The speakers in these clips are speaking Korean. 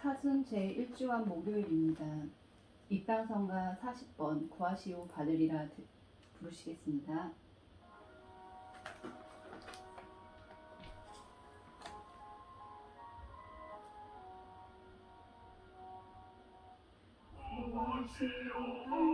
사순 제1주간 목요일입니다. 입당성가 40번 구하시오 받으리라 드- 부르시겠습니다. 구하시오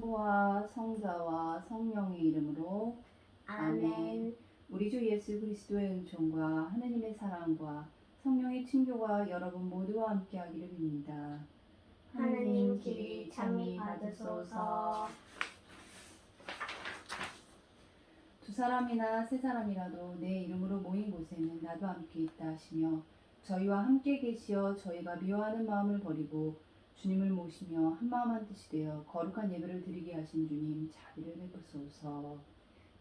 성부와 성자와 성령의 이름으로 아멘. 우리 주 예수 그리스도의 은총과 하느님의 사랑과 성령의 친교가 여러분 모두와 함께하기를 빕니다. 하느님 길이 참이 받으소서. 두 사람이나 세 사람이라도 내 이름으로 모인 곳에는 나도 함께 있다 하시며 저희와 함께 계시어 저희가 미워하는 마음을 버리고 주님을 모시며 한 마음 한 뜻이 되어 거룩한 예배를 드리게 하신 주님 자비를 베푸소서.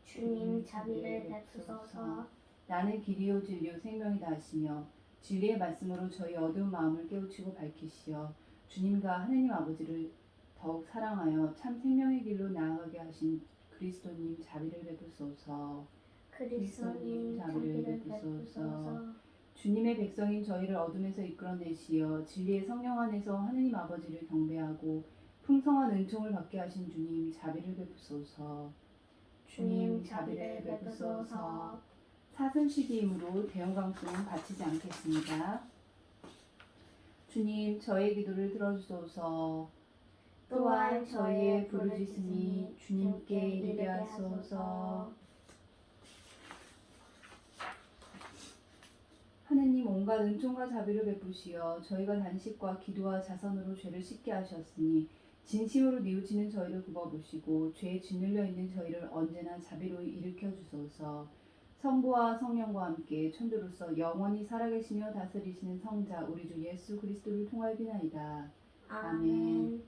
주님 자비를 베푸소서. 나는 길이요 진리요 생명이다 하시며 진리의 말씀으로 저희 어두운 마음을 깨우치고 밝히시어 주님과 하느님 아버지를 더욱 사랑하여 참 생명의 길로 나아가게 하신 그리스도님 자비를 베푸소서. 그리스도님 자비를 베푸소서 주님의 백성인 저희를 어둠에서 이끌어내시어 진리의 성령 안에서 하느님 아버지를 경배하고 풍성한 은총을 받게 하신 주님 자비를 베푸소서. 주님 자비를 베푸소서. 사순 시기이므로 대형 방송은 바치지 않겠습니다. 주님 저의 기도를 들어주소서. 또한 저희의 부르짖음이 주님께 이르게 하소서 하느님 온갖 은총과 자비를 베푸시어 저희가 단식과 기도와 자선으로 죄를 씻게 하셨으니 진심으로 뉘우치는 저희를 굽어보시고 죄에 짓눌려 있는 저희를 언제나 자비로 일으켜 주소서 성부와 성령과 함께 천주로서 영원히 살아계시며 다스리시는 성자 우리 주 예수 그리스도를 통하여 비나이다. 아멘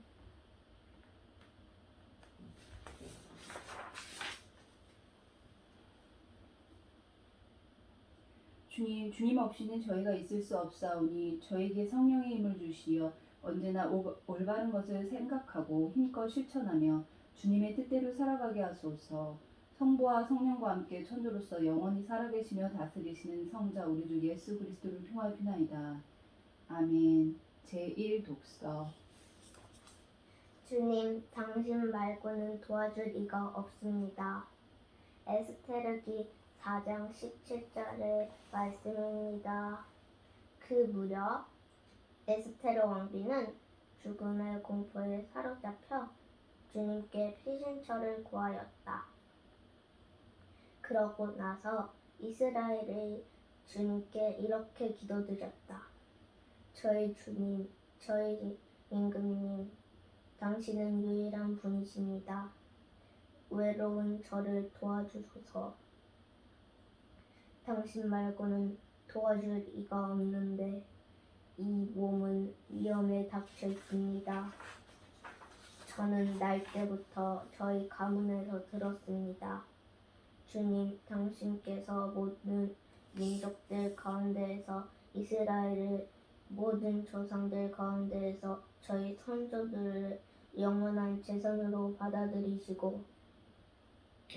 주님, 주님 없이는 저희가 있을 수 없사오니 저에게 성령의 힘을 주시어 언제나 오- 올바른 것을 생각하고 힘껏 실천하며 주님의 뜻대로 살아가게 하소서. 성부와 성령과 함께 천주로서 영원히 살아계시며 다스리시는 성자 우리 주 예수 그리스도를 통하여 피나이다. 아멘. 제1 독서 주님 당신 말고는 도와줄 이가 없습니다 에스테르기 4장 17절의 말씀입니다 그 무렵 에스테르 왕비는 죽음의 공포에 사로잡혀 주님께 피신처를 구하였다 그러고 나서 이스라엘이 주님께 이렇게 기도드렸다. 저희 주님, 저희 임금님, 당신은 유일한 분이십니다. 외로운 저를 도와주소서. 당신 말고는 도와줄 이가 없는데 이 몸은 위험에 닥쳐 있습니다. 저는 날 때부터 저희 가문에서 들었습니다. 주님, 당신께서 모든 민족들 가운데에서 이스라엘을 모든 조상들 가운데에서 저희 선조들을 영원한 재산으로 받아들이시고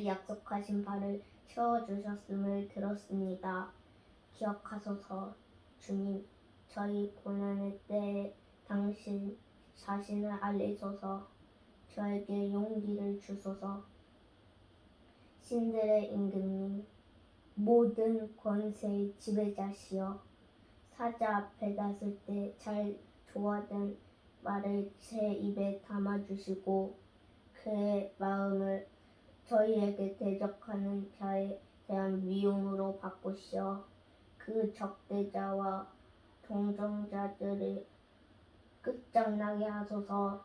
약속하신 바를 채워주셨음을 들었습니다. 기억하소서 주님 저희 고난의 때에 당신 자신을 알리소서 저에게 용기를 주소서. 신들의 임금님, 모든 권세의 지배자시여, 사자 앞에 나설 때잘 조화된 말을 제 입에 담아주시고 그의 마음을 저희에게 대적하는 자에 대한 미움으로 바꾸시어 그 적대자와 동정자들을 끝장나게 하소서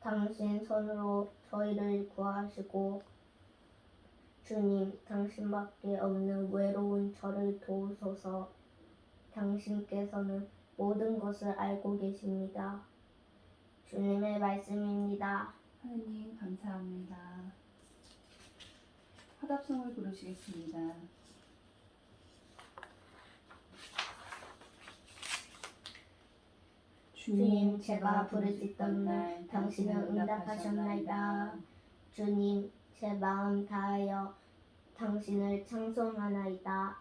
당신 손으로 저희를 구하시고 주님 당신밖에 없는 외로운 저를 도우소서 당신께서는 모든 것을 알고 계십니다. 주님의 말씀입니다. 하느님 감사합니다. 화답성을 부르시겠습니다. 주님, 제가 부르짖던 날 당신은 응답하셨나이다. 주님, 제 마음 다하여 당신을 찬송하나이다.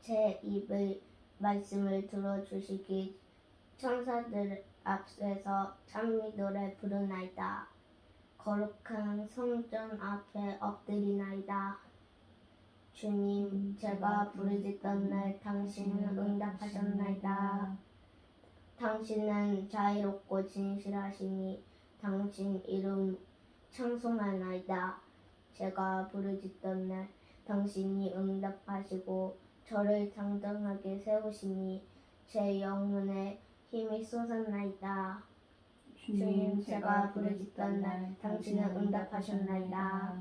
제 입의 말씀을 들어주시기 천사들 앞에서 찬미 노래 부르나이다. 거룩한 성전 앞에 엎드리나이다. 주님, 제가 부르짖던 날 당신은 응답하셨나이다. 당신은 자유롭고 진실하시니 당신 이름 찬송하나이다. 제가 부르짖던 날 당신이 응답하시고 저를 당당하게 세우시니 제 영혼에 힘이 솟았나이다. 주님, 제가 부르짖던 날 당신은 응답하셨나이다.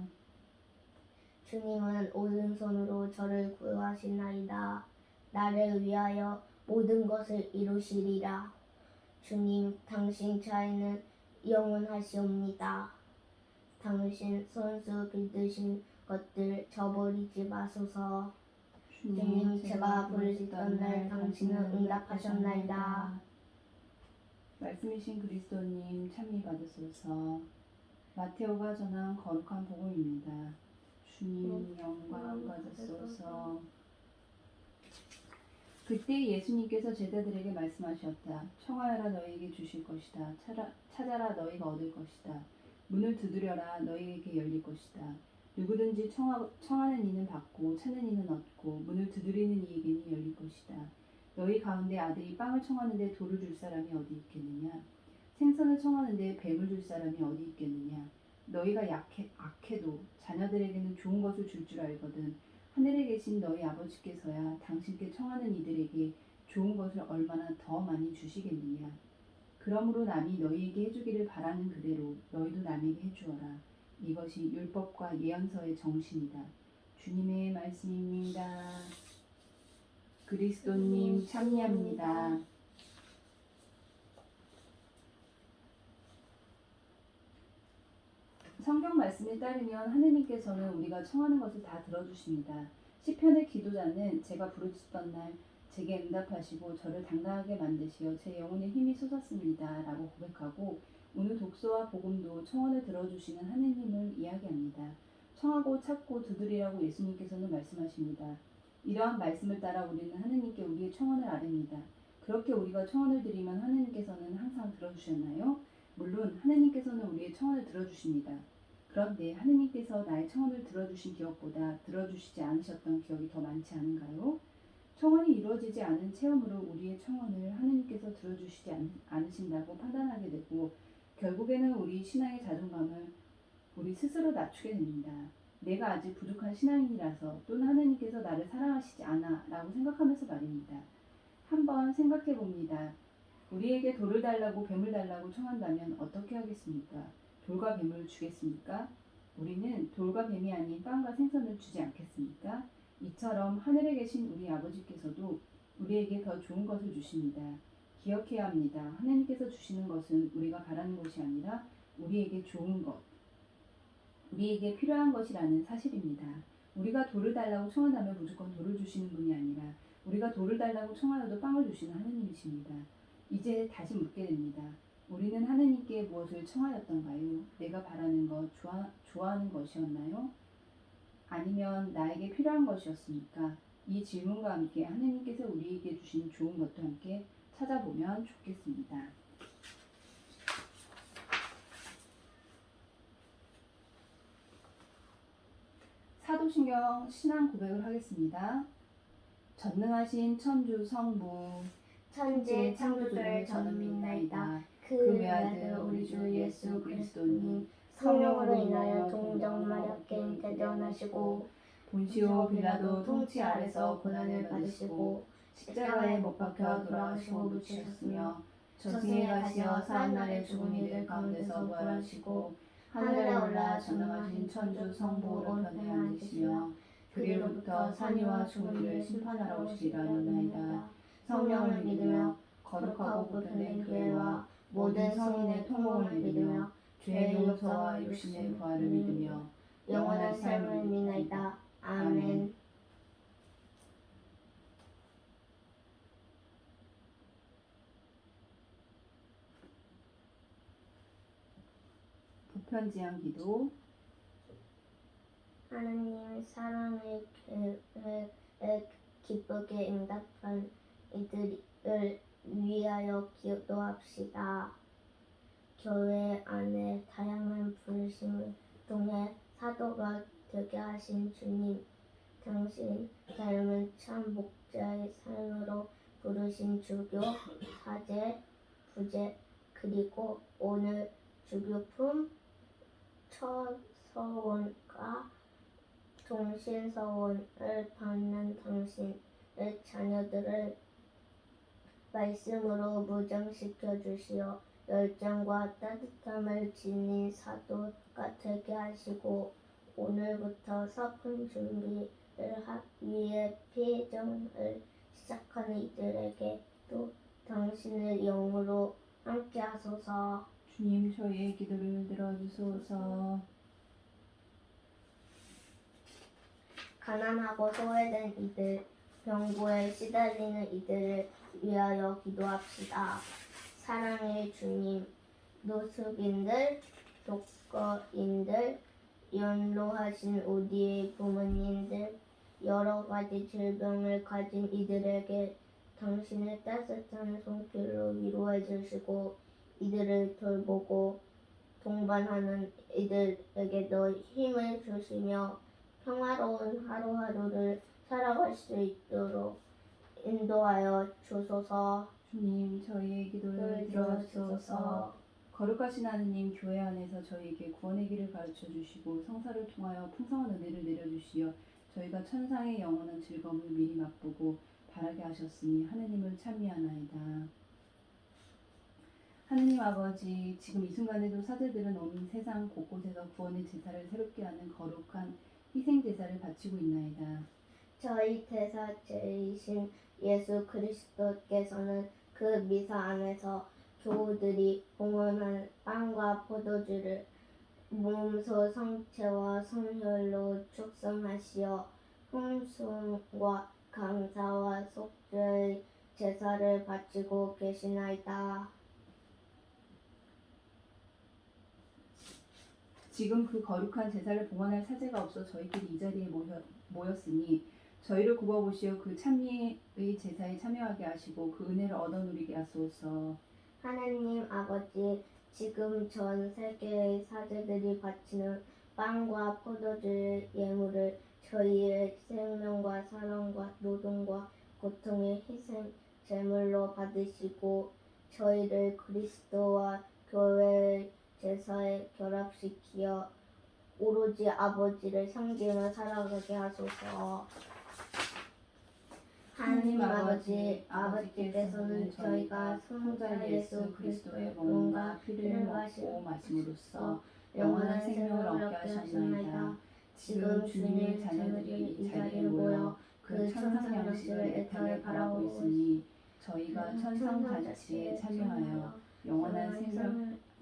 주님은 오른손으로 저를 구하시나이다. 나를 위하여 모든 것을 이루시리라. 주님, 당신 자에는 영원하시옵니다. 당신 손수 빚으신 것들 저버리지 마소서. 주님, 제가 부르짖던 날 당신은 응답하셨나이다. 말씀이신 그리스도님 찬미 받으소서. 마테오가 전한 거룩한 복음입니다. 주님 영광 받으소서. 그때 예수님께서 제자들에게 말씀하셨다. 청하여라 너희에게 주실 것이다. 찾아, 찾아라 너희가 얻을 것이다. 문을 두드려라 너희에게 열릴 것이다. 누구든지 청하, 청하는 이는 받고 찾는 이는 얻고 문을 두드리는 이에게는 열릴 것이다. 너희 가운데 아들이 빵을 청하는데 돌을 줄 사람이 어디 있겠느냐? 생선을 청하는데 뱀을 줄 사람이 어디 있겠느냐? 너희가 약해, 악해도 자녀들에게는 좋은 것을 줄줄 알거든. 하늘에 계신 너희 아버지께서야 당신께 청하는 이들에게 좋은 것을 얼마나 더 많이 주시겠느냐. 그러므로 남이 너희에게 해주기를 바라는 그대로 너희도 남에게 해주어라. 이것이 율법과 예언서의 정신이다. 주님의 말씀입니다. 그리스도님 참여합니다. 성경 말씀에 따르면 하느님께서는 우리가 청하는 것을 다 들어주십니다. 시편의 기도자는 제가 부르짖던 날 제게 응답하시고 저를 당당하게 만드시어 제 영혼에 힘이 솟았습니다. 라고 고백하고 오늘 독서와 복음도 청원을 들어주시는 하느님을 이야기합니다. 청하고 찾고 두드리라고 예수님께서는 말씀하십니다. 이러한 말씀을 따라 우리는 하느님께 우리의 청원을 아뢰니다. 그렇게 우리가 청원을 드리면 하느님께서는 항상 들어주셨나요? 물론 하느님께서는 우리의 청원을 들어주십니다. 그런데 하느님께서 나의 청원을 들어주신 기억보다 들어주시지 않으셨던 기억이 더 많지 않은가요? 청원이 이루어지지 않은 체험으로 우리의 청원을 하느님께서 들어주시지 않, 않으신다고 판단하게 되고 결국에는 우리 신앙의 자존감을 우리 스스로 낮추게 됩니다. 내가 아직 부족한 신앙인이라서 또는 하느님께서 나를 사랑하시지 않아 라고 생각하면서 말입니다. 한번 생각해 봅니다. 우리에게 돌을 달라고 뱀을 달라고 청한다면 어떻게 하겠습니까? 돌과 뱀을 주겠습니까? 우리는 돌과 뱀이 아닌 빵과 생선을 주지 않겠습니까? 이처럼 하늘에 계신 우리 아버지께서도 우리에게 더 좋은 것을 주십니다. 기억해야 합니다. 하나님께서 주시는 것은 우리가 바라는 것이 아니라 우리에게 좋은 것, 우리에게 필요한 것이라는 사실입니다. 우리가 돌을 달라고 청한다면 무조건 돌을 주시는 분이 아니라 우리가 돌을 달라고 청하여도 빵을 주시는 하느님이십니다. 이제 다시 묻게 됩니다. 우리는 하느님께 무엇을 청하였던가요? 내가 바라는 것, 좋아, 좋아하는 것이었나요? 아니면 나에게 필요한 것이었습니까? 이 질문과 함께 하느님께서 우리에게 주신 좋은 것도 함께 찾아보면 좋겠습니다. 사도신경 신앙 고백을 하겠습니다. 전능하신 천주 성부 천지의 창조주를 저는 믿나이다. 그그 외아들 우리 주 예수 그리스도님 성령으로 인하여 동정 마리아께 대전하시고 본시오 빌라도 통치 아래서 고난을 받으시고 십자가에 못 박혀 돌아가시고 묻히셨으며 저승에 가시어 사한 날에 죽은 이들 가운데서 부활하시고 하늘에 올라 전능하신 천주 성부로 편에 앉으시며 그리로부터 산이와 이를 심판하러 오시리라 하나이다 성령을 믿으며 거룩하고 보편된 교회와 모든 성인의 통곡을 믿으며 죄의 용서와 육신의 부활을 믿으며 영원한 삶을 믿나이다. 아멘. 보 편지향 기도 하나님 사랑의 계획에 기쁘게 응답한 이들을 위하여 기도합시다. 교회 안에 다양한 부르심을 통해 사도가 되게 하신 주님, 당신 닮은 참 목자의 삶으로 부르신 주교, 사제, 부제, 그리고 오늘 주교품 처서원과 동신서원을 받는 당신의 자녀들을 말씀으로 무장시켜 주시어 열정과 따뜻함을 지닌 사도가 되게 하시고 오늘부터 서픈 준비를 하- 위해 피정을 시작하는 이들에게 또 당신의 영으로 함께 하소서 주님 저희의 기도를 들어주소서 가난하고 소외된 이들, 병고에 시달리는 이들을 위하여 기도합시다. 사랑의 주님, 노숙인들, 독거인들, 연로하신 우리의 부모님들, 여러 가지 질병을 가진 이들에게 당신의 따뜻한 손길로 위로해 주시고 이들을 돌보고 동반하는 이들에게도 힘을 주시며 평화로운 하루하루를 살아갈 수 있도록 인도하여 주소서. 주님 저희의 기도를 들어주소서 거룩하신 하느님 교회 안에서 저희에게 구원의 길을 가르쳐 주시고 성사를 통하여 풍성한 은혜를 내려주시어 저희가 천상의 영원한 즐거움을 미리 맛보고 바라게 하셨으니 하느님을 찬미하나이다. 하느님 아버지 지금 이 순간에도 사제들은 온 세상 곳곳에서 구원의 제사를 새롭게 하는 거룩한 희생 제사를 바치고 있나이다. 저희 대사제이신 예수 그리스도께서는 그 미사 안에서 교우들이 봉헌한 빵과 포도주를 몸소 성체와 성혈로 축성하시어 hum승과 감사와 속죄의 제사를 바치고 계시나이다. 지금 그 거룩한 제사를 봉헌할 사제가 없어 저희끼리 이 자리에 모여, 모였 으니 저희를 굽어보시어 그 찬미의 제사에 참여하게 하시고 그 은혜를 얻어 누리게 하소서. 하나님 아버지, 지금 전 세계의 사제들이 바치는 빵과 포도주의 예물을 저희의 생명과 사랑과 노동과 고통의 희생 제물로 받으시고 저희를 그리스도와 교회의 제사에 결합시키어 오로지 아버지를 섬기며 살아가게 하소서. 하나님 아버지, 아버지께서는 저희가 성자 예수 그리스도의 몸과 피를 먹고 마심으로써 영원한 생명을 얻게 하셨나이다. 지금 주님의 자녀들이 이 자리에 모여 그 천상 양식을 애타게 바라보고 있으니 저희가 천상 잔치에 참여하여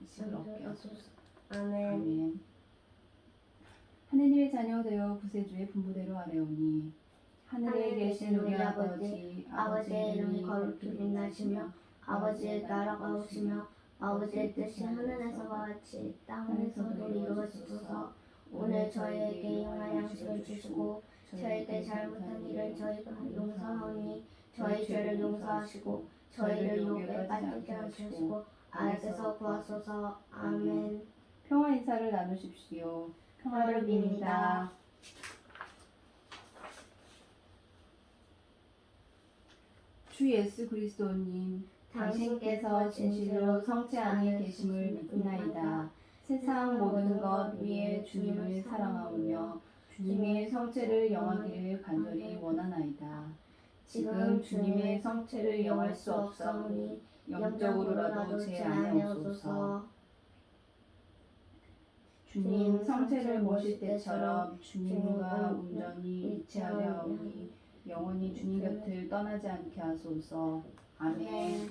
생명식을 얻게. 아멘. 아멘. 하느님의 자녀 되어 구세주의 분부대로 아뢰오니 하늘에 계신 우리 아버지 아버지의 이름이 거룩히 빛나시며 아버지의 나라가 오시며 아버지의 뜻이 하늘에서와 같이 땅에서도 이루어지소서 오늘 저희에게 영한 양식을 주시고 저희에게 잘못한 일을 저희가 용서하오니 저희 죄를 용서하시고 저희를 유혹에 빠지게 하시고 안에서 구하소서. 아멘. 평화 인사를 나누십시오. 평화를 빕니다. 주 예수 그리스도님, 당신께서 진실로 성체 안에 계심을 믿나이다. 세상 모든 것 위에 주님을 사랑하오며 주님의 성체를 영하기를 간절히 원하나이다. 지금 주님의 성체를 영할 수 없사오니 영적으로라도 제 안에 오소서. 주님 성체를 모실 때처럼 주님과 온전히 이체하려 하오니 영원히 주님 곁을 떠나지 않게 하소서. 아멘.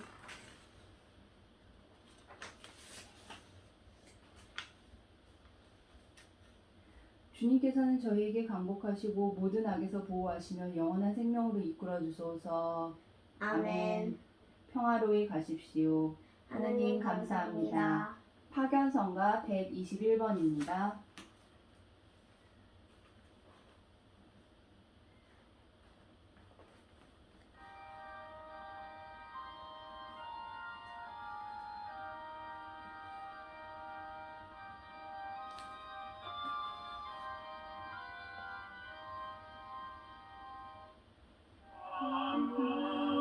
주님께서는 저희에게 강복하시고 모든 악에서 보호하시며 영원한 생명으로 이끌어 주소서. 아멘. 평화로이 가십시오. 하나님 감사합니다. 파견성가 121번입니다. 성